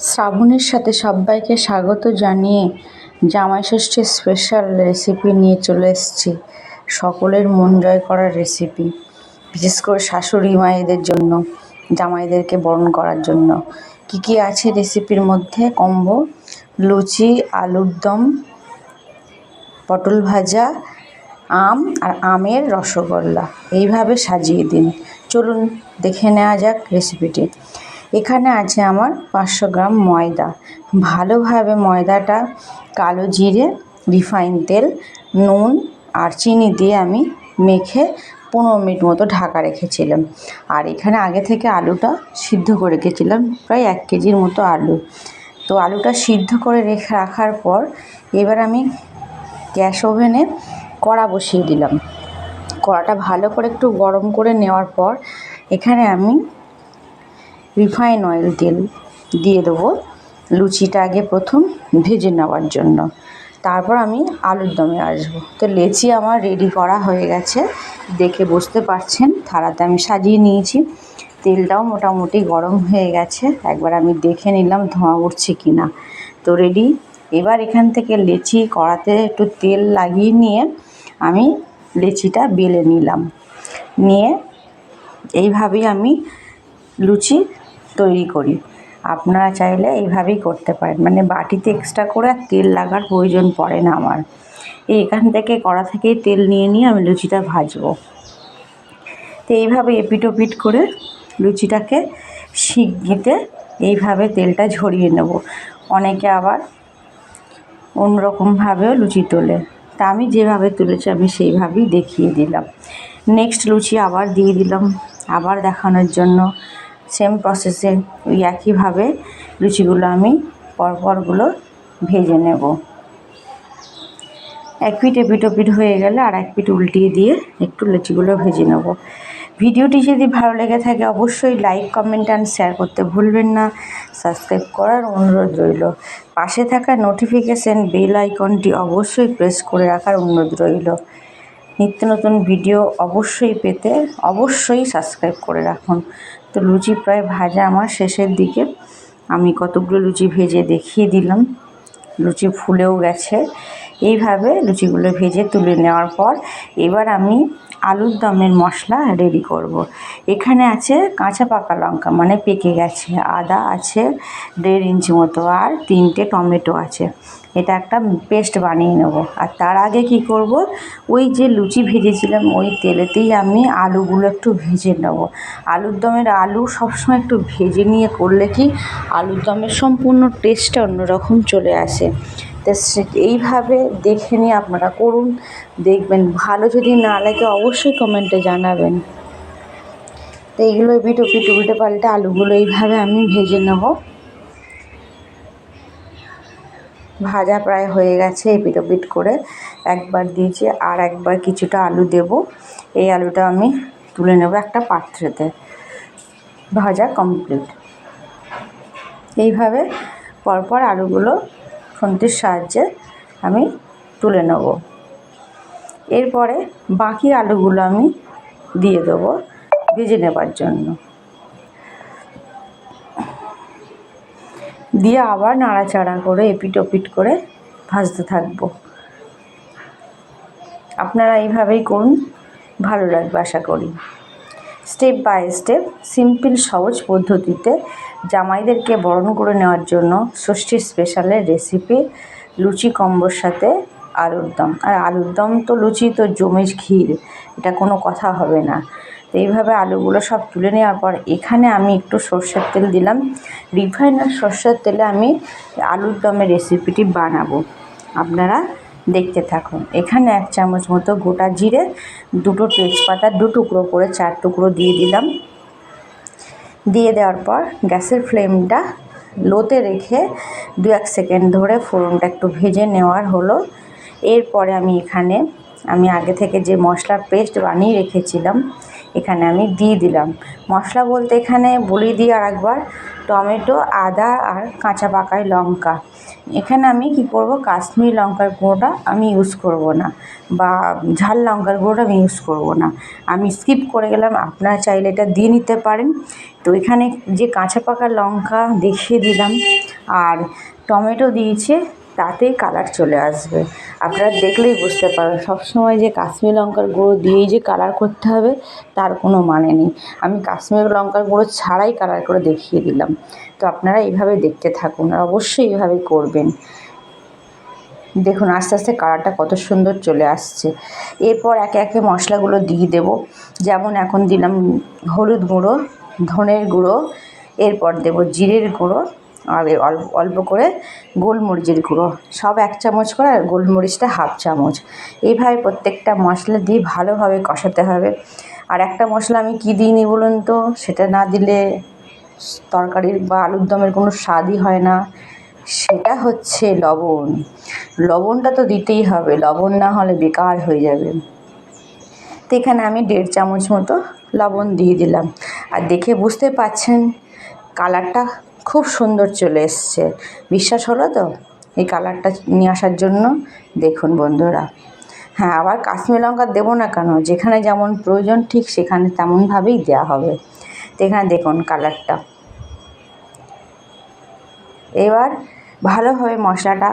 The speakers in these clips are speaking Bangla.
শ্রাবণীর সাথে সবাইকে স্বাগত জানিয়ে জামাই ষষ্ঠীর স্পেশাল রেসিপি নিয়ে চলে এসেছি। সকলের মন জয় করার রেসিপি বিশেষ করে শাশুড়ি মায়েদের জন্য, জামাইদেরকে বরণ করার জন্য। কি কি আছে রেসিপির মধ্যে? কম্বো, লুচি, আলুর দম, পটল ভাজা, আম আর আমের রসগোল্লা। এইভাবে সাজিয়ে দিন। চলুন দেখে নেওয়া যাক রেসিপিটি এখানে আছে আমার পাঁচশো গ্রাম ময়দা। ভালোভাবে ময়দাটা কালো জিরে, রিফাইন তেল, নুন আর চিনি দিয়ে আমি মেখে পনেরো মিনিট মতো ঢাকা রেখেছিলাম। আর এখানে আগে থেকে আলুটা সিদ্ধ করে রেখেছিলাম, প্রায় এক কেজির মতো আলু। তো আলুটা সিদ্ধ করে রেখে রাখার পর এবার আমি গ্যাস ওভেনে কড়া বসিয়ে দিলাম। কড়াটা ভালো করে একটু গরম করে নেওয়ার পর এখানে আমি রিফাইন অয়েল তেল দিয়ে দেবো। লুচিটা আগে প্রথম ভেজে নেওয়ার জন্য। তারপর আমি আলুর দমে আসব। তো লেচি আমার রেডি করা হয়ে গেছে। দেখে বুঝতে পারছেন, থালাতে আমি সাজিয়ে নিয়েছি। তেলটাও মোটামুটি গরম হয়ে গেছে। একবার আমি দেখে নিলাম ধোঁয়া উঠছে কি না তো রেডি এবার এখান থেকে লেচি কড়াতে একটু তেল লাগিয়ে নিয়ে আমি লেচিটা বেলে নিলাম। নিয়ে এইভাবেই আমি লুচি তৈরি করি। আপনারা চাইলে এইভাবেই করতে পারেন। মানে বাটিতে এক্সট্রা করে তেল লাগার প্রয়োজন পড়ে না আমার। এই এখান থেকে কড়া থেকেই তেল নিয়ে নিয়ে আমি লুচিটা ভাজবো। তো এইভাবে এপিট ওপিট করে লুচিটাকে শিগগিতে এইভাবে তেলটা ঝরিয়ে নেব। অনেকে আবার অন্যরকমভাবেও লুচি তোলে। তা আমি যেভাবে তুলেছি আমি সেইভাবেই দেখিয়ে দিলাম। নেক্সট লুচি আবার দিয়ে দিলাম। আবার দেখানোর জন্য। সেম প্রসেসে ওই একইভাবে লুচিগুলো আমি পরপরগুলো ভেজে নেব। এক পিঠ এপিট ওপিট হয়ে গেলে আর এক পিঠ উল্টিয়ে দিয়ে একটু লুচিগুলো ভেজে নেব। ভিডিওটি যদি ভালো লেগে থাকে অবশ্যই লাইক কমেন্ট অ্যান্ড শেয়ার করতে ভুলবেন না। সাবস্ক্রাইব করার অনুরোধ রইল। পাশে থাকা নোটিফিকেশান বেল আইকনটি অবশ্যই প্রেস করে রাখার অনুরোধ রইল। নিত্য নতুন ভিডিও অবশ্যই পেতে অবশ্যই সাবস্ক্রাইব করে রাখুন। তো লুচি প্রায় ভাজা আমার শেষের দিকে। আমি কতগুলো লুচি ভেজে দেখিয়ে দিলাম। লুচি ফুলেও গেছে। এইভাবে লুচিগুলো ভেজে তুলে নেওয়ার পর এবার আমি আলুর দমের মশলা রেডি করব। এখানে আছে কাঁচা পাকা লঙ্কা মানে পেকে গেছে। আদা আছে দেড় ইঞ্চি মতো আর তিনটে টমেটো আছে। এটা একটা পেস্ট বানিয়ে নেব। আর তার আগে কি করব? ওই যে লুচি ভেজেছিলাম, ওই তেলেতেই আমি আলুগুলো একটু ভেজে নেব। আলুর দমের আলু সবসময় একটু ভেজে নিয়ে করলে কি আলুর দমের সম্পূর্ণ টেস্টটা অন্যরকম চলে আসে। তো এইভাবে দেখে নিয়ে আপনারা করুন, দেখবেন। ভালো যদি না লাগে অবশ্যই কমেন্টে জানাবেন। তো এইগুলো পিঠো পিঠো পিঠে পাল্টে আলুগুলো এইভাবে আমি ভেজে নেব। ভাজা প্রায় হয়ে গেছে পিঠো পিঠ করে একবার দিয়েছি আর একবার কিছুটা আলু দেব। এই আলুটা আমি তুলে নেব একটা পাত্রেতে। ভাজা কমপ্লিট এইভাবে পরপর আলুগুলো খুন্তির সাহায্যে আমি তুলে নেব। এরপরে বাকি আলুগুলো আমি দিয়ে দেবো ভেজে নেবার জন্য। দিয়ে আবার নাড়াচাড়া করে এপিট ওপিট করে ভাজতে থাকব। আপনারা এইভাবেই করুন, ভালো লাগবে আশা করি। স্টেপ বাই স্টেপ, সিম্পল সহজ পদ্ধতিতে জামাইদেরকে বরণ করে নেওয়ার জন্য ষষ্ঠীর স্পেশালের রেসিপি লুচি কম্বোর সাথে আলুর দম। আর আলুর দম তো লুচি তো জমে ক্ষীর, এটা কোনো কথা হবে না। এইভাবে আলুগুলো সব তুলে নেওয়ার পর এখানে আমি একটু সর্ষের তেল দিলাম। রিফাইন আর সর্ষের তেলে আমি আলুর দমের রেসিপিটি বানাবো। আপনারা দেখতে থাকুন। এখানে এক চামচ মতো গোটা জিরে, দুটো তেজপাতা, দু টুকরো করে চার টুকরো দিয়ে দিলাম। দিয়ে দেওয়ার পর গ্যাসের ফ্লেমটা লোতে রেখে দু এক সেকেন্ড ধরে ফোড়নটা একটু ভেজে নেওয়ার হলো। এরপরে আমি এখানে আমি আগে থেকে যে মশলার পেস্ট বানিয়ে রেখেছিলাম, এখানে আমি দিয়ে দিলাম। মশলা বলতে এখানে বলি দিই আর একবার টমেটো, আদা আর কাঁচা পাকায় লঙ্কা। এখানে আমি কি করব? কাশ্মীরি লঙ্কার গুঁড়োটা আমি ইউজ করব না, বা ঝাল লঙ্কার গুঁড়োটা আমি ইউজ করব না। আমি স্কিপ করে গেলাম, আপনারা চাইলে এটা দিয়ে নিতে পারেন। তো এখানে যে কাঁচা পাকা লঙ্কা দেখিয়ে দিলাম, আর টমেটো দিয়েছে তাতেই কালার চলে আসবে। আপনারা দেখলেই বুঝতে পারবেন। সবসময় যে কাশ্মীর লঙ্কার গুঁড়ো দিয়েই যে কালার করতে হবে, তার কোনো মানে নেই। আমি কাশ্মীর লঙ্কার গুঁড়ো ছাড়াই কালার করে দেখিয়ে দিলাম। তো আপনারা এইভাবে দেখতে থাকুন আর অবশ্যই এইভাবে করবেন। দেখুন, আস্তে আস্তে কালারটা কত সুন্দর চলে আসছে। এরপর একে একে মশলাগুলো দিয়ে দেব। যেমন এখন দিলাম হলুদ গুঁড়ো, ধনের গুঁড়ো, এরপর দেব জিরের গুঁড়ো। আর অল্প অল্প করে গোলমরিচের গুঁড়ো। সব এক চামচ করে আর গোলমরিচটা হাফ চামচ। এইভাবে প্রত্যেকটা মশলা দিয়ে ভালোভাবে কষাতে হবে। আর একটা মশলা আমি কী দিইনি বলুন তো, সেটা না দিলে তরকারির বা আলুর দমের কোনো স্বাদই হয় না। সেটা হচ্ছে লবণ। লবণটা তো দিতেই হবে, লবণ না হলে বেকার হয়ে যাবে। তো এখানে আমি দেড় চামচ মতো লবণ দিয়ে দিলাম। আর দেখে বুঝতে পাচ্ছেন, কালারটা খুব সুন্দর চলে এসছে। বিশ্বাস হলো তো? এই কালারটা নিয়ে আসার জন্য? দেখুন বন্ধুরা। হ্যাঁ আবার কাশ্মীর লঙ্কা দেবো না কেন? যেখানে যেমন প্রয়োজন ঠিক সেখানে তেমনভাবেই দেওয়া হবে। তো এখানে দেখুন কালারটা। এবার ভালোভাবে মশলাটা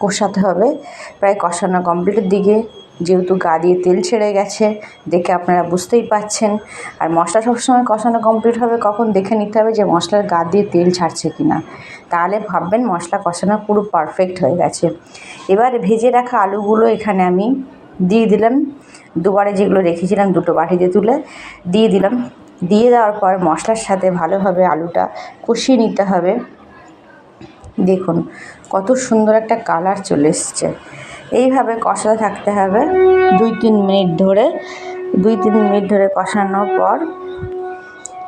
কষাতে হবে। প্রায় কষানো কমপ্লিটের দিকে। যেহেতু গা দিয়ে তেল ছেড়ে গেছে, দেখে আপনারা বুঝতেই পাচ্ছেন আর মশলা সবসময় কষানো কমপ্লিট হবে, কখন দেখে নিতে হবে যে মশলার গা দিয়ে তেল ছাড়ছে কি না তাহলে ভাববেন মশলা কষানো পুরো পারফেক্ট হয়ে গেছে। এবার ভেজে রাখা আলুগুলো এখানে আমি দিয়ে দিলাম। দুবারে যেগুলো রেখেছিলাম দুটো বাটিতে তুলে দিয়ে দিলাম। দিয়ে দেওয়ার পর মশলার সাথে ভালোভাবে আলুটা কষিয়ে নিতে হবে। দেখুন, কত সুন্দর একটা কালার চলে এসছে। এইভাবে কষাতে থাকতে হবে দুই তিন মিনিট ধরে। দুই তিন মিনিট ধরে কষানোর পর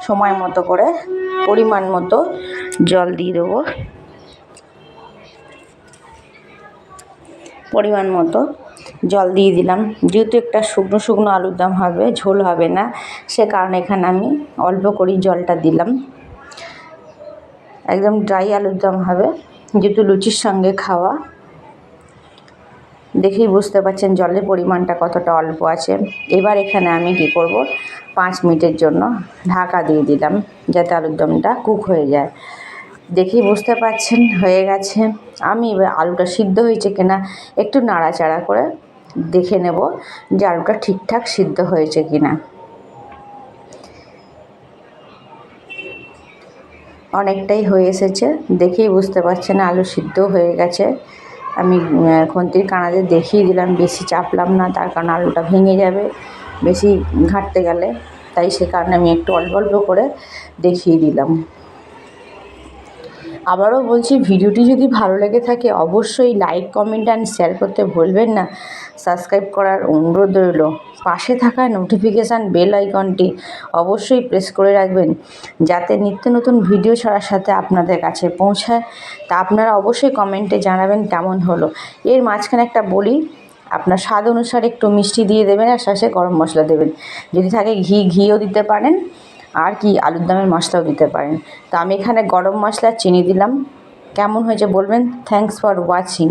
সময় মতো করে পরিমাণ মতো জল দিয়ে দেবো। পরিমাণ মতো জল দিয়ে দিলাম। যেহেতু একটা শুকনো শুকনো আলুর দম হবে, ঝোল হবে না, সে কারণে এখানে আমি অল্প করেই জলটা দিলাম। একদম ড্রাই আলুর দম হবে, যেহেতু লুচির সঙ্গে খাওয়া। দেখেই বুঝতে পারছেন জলের পরিমাণটা কতটা অল্প আছে। এবার এখানে আমি কি করব? পাঁচ মিনিটের জন্য ঢাকা দিয়ে দিলাম যাতে আলুর দমটা কুক হয়ে যায়। দেখেই বুঝতে পারছেন, হয়ে গেছে। আমি এবার আলুটা সিদ্ধ হয়েছে কিনা একটু নাড়াচাড়া করে দেখে নেব যে আলুটা ঠিকঠাক সিদ্ধ হয়েছে কিনা। অনেকটাই হয়ে এসেছে, দেখেই বুঝতে পারছেন আলু সিদ্ধ হয়ে গেছে। আমি খুন্তির কানাতে দেখিয়ে দিলাম, বেশি চাপলাম না, তার কারণ আলুটা ভেঙে যাবে, বেশি ঘাঁটতে গেলে, তাই সে কারণে আমি একটু অল্প অল্প করে দেখিয়ে দিলাম। আবারও বলছি, ভিডিওটি যদি ভালো লেগে থাকে, অবশ্যই লাইক কমেন্ট অ্যান্ড শেয়ার করতে ভুলবেন না। সাবস্ক্রাইব করার অনুরোধ রইল। পাশে থাকা নোটিফিকেশান বেল আইকনটি অবশ্যই প্রেস করে রাখবেন, যাতে নিত্য নতুন ভিডিও ছাড়ার সাথে আপনাদের কাছে পৌঁছায়। তা আপনারা অবশ্যই কমেন্টে জানাবেন, কেমন হলো। এর মাঝখানে একটা বলি, আপনার স্বাদ অনুসারে একটু মিষ্টি দিয়ে দেবেন আর শেষে গরম মশলা দেবেন। যদি থাকে, ঘি, ঘিও দিতে পারেন। আর কি আলুর দমের মশলাও দিতে পারেন। তো আমি এখানে গরম মশলা, চিনি দিলাম। কেমন হয়েছে বলবেন? Thanks for watching